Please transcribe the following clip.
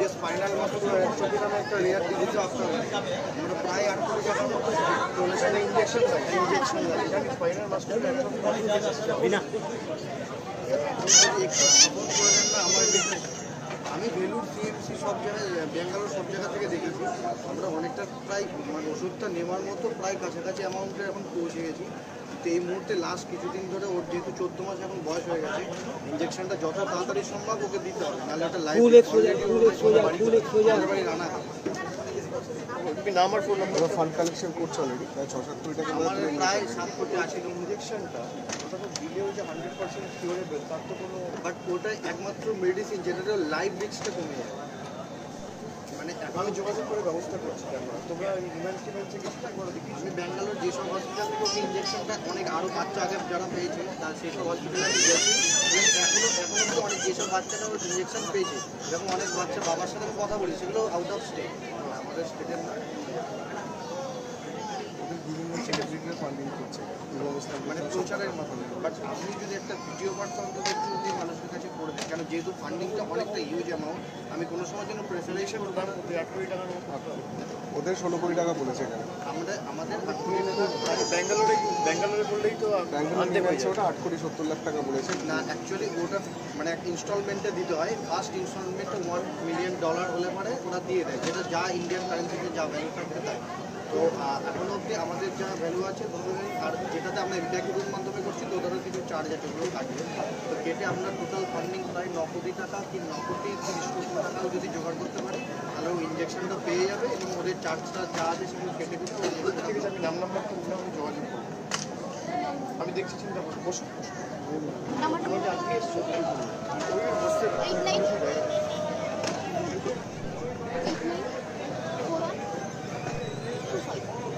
যে স্পাইনাল একটা rare disease আমরা প্রায় আট কোটি টাকার মতো ডোনেশনে ইঞ্জেকশন লাগে ইঞ্জেকশন লাগে জানি স্পাইনাল মাস্কুলার একটু সাপোর্ট করে দেন না আমার দেখে আমি বেলুর সিএমসি সব জায়গায় ব্যাঙ্গালোর সব জায়গা থেকে দেখেছি। আমরা অনেকটা প্রায় মানে ওষুধটা নেওয়ার মতো প্রায় কাছাকাছি অ্যামাউন্টে এখন পৌঁছে গেছি। তো এই মুহূর্তে লাস্ট কিছুদিন ধরে ওর যেহেতু চোদ্দ মাস এখন বয়স হয়ে গেছে ইঞ্জেকশনটা যত তাড়াতাড়ি সম্ভব ওকে দিতে হবে নাহলে ওটা life Rana number phone number fund collection করছে অলরেডি প্রায় ছ সাত কোটি টাকা আমার প্রায় সাত কোটি আছে ইঞ্জেকশনটা ওটা তো দিলেও যে হান্ড্রেড পার্সেন্ট কিউরেবল তার তো কোনো বাট ওটা একমাত্র মেডিসিন যেটা লাইফ রিস্কটা কমে যায়। মানে আমি যোগাযোগ করে ব্যবস্থা করছি আমরা তোমরা ইভেন্ট টিভেন্টে কিছুটা একবার দেখি। আমি ব্যাঙ্গালোর যেসব হসপিটাল থেকে ইঞ্জেকশনটা অনেক আরও বাচ্চা আগে যারা পেয়েছে, তার সেসব হসপিটালে আমি গেছি। এখনও এখনও অনেক যেসব বাচ্চারা ইঞ্জেকশন পেয়েছে এরকম অনেক বাচ্চা বাবার সাথে আমি কথা বলি, সেগুলো আউট অফ স্টেট আমাদের স্টেটের না ওদের বিভিন্ন সেক্রেটারিকে ফান্ডিং করছে পূর্ব মানে প্রচারের মাধ্যমে বাট আপনি যদি একটা ভিডিও বার্তা অন্তত একটু যদি মানুষের কাছে করে দেন। কেন যেহেতু ফান্ডিংটা অনেকটা ইউজ অ্যামাউন্ট আমি কোনো সময় যেন করব না। এক কোটি টাকার মতো ওদের ষোলো কোটি টাকা বলেছে এখানে। আমাদের আমাদের আট কোটি টাকা ব্যাঙ্গালোরে ব্যাঙ্গালোরে করলেই তো ব্যাঙ্গালোর ওটা আট কোটি সত্তর লাখ টাকা বলেছে। না অ্যাকচুয়ালি ওটা মানে এক ইনস্টলমেন্টে দিতে হয়। ফার্স্ট ইনস্টলমেন্টে ওয়ান মিলিয়ন ডলার হলে পরে ওরা দিয়ে দেয়। যেটা যা ইন্ডিয়ান কারেন্সিতে যা ভ্যালু থাকবে তাই। তো এখনও অবধি আমাদের যা ভ্যালু আছে ধরুন আর যেটাতে আমরা ইন্ডিয়াকুর মাধ্যমে করছি তো ওদেরও কিছু চার্জ আছে ওগুলো থাকবে। তো কেটে আমরা টোটাল ফান্ডিং প্রায় ন কোটি টাকা কি ন কোটি তিরিশ কোটি টাকাও যদি জোগাড় করতে পারি তাহলে ও ইঞ্জেকশনটা পেয়ে যাবে এবং ওদের চার্জটা যা আছে সেগুলো কেটে দিতে ঠিক আছে আমি নাম নাম্বারটা আমি যোগাযোগ করব। আমি দেখছি চিন্তা করব বসুন আজকে এসছি। ওই বসতে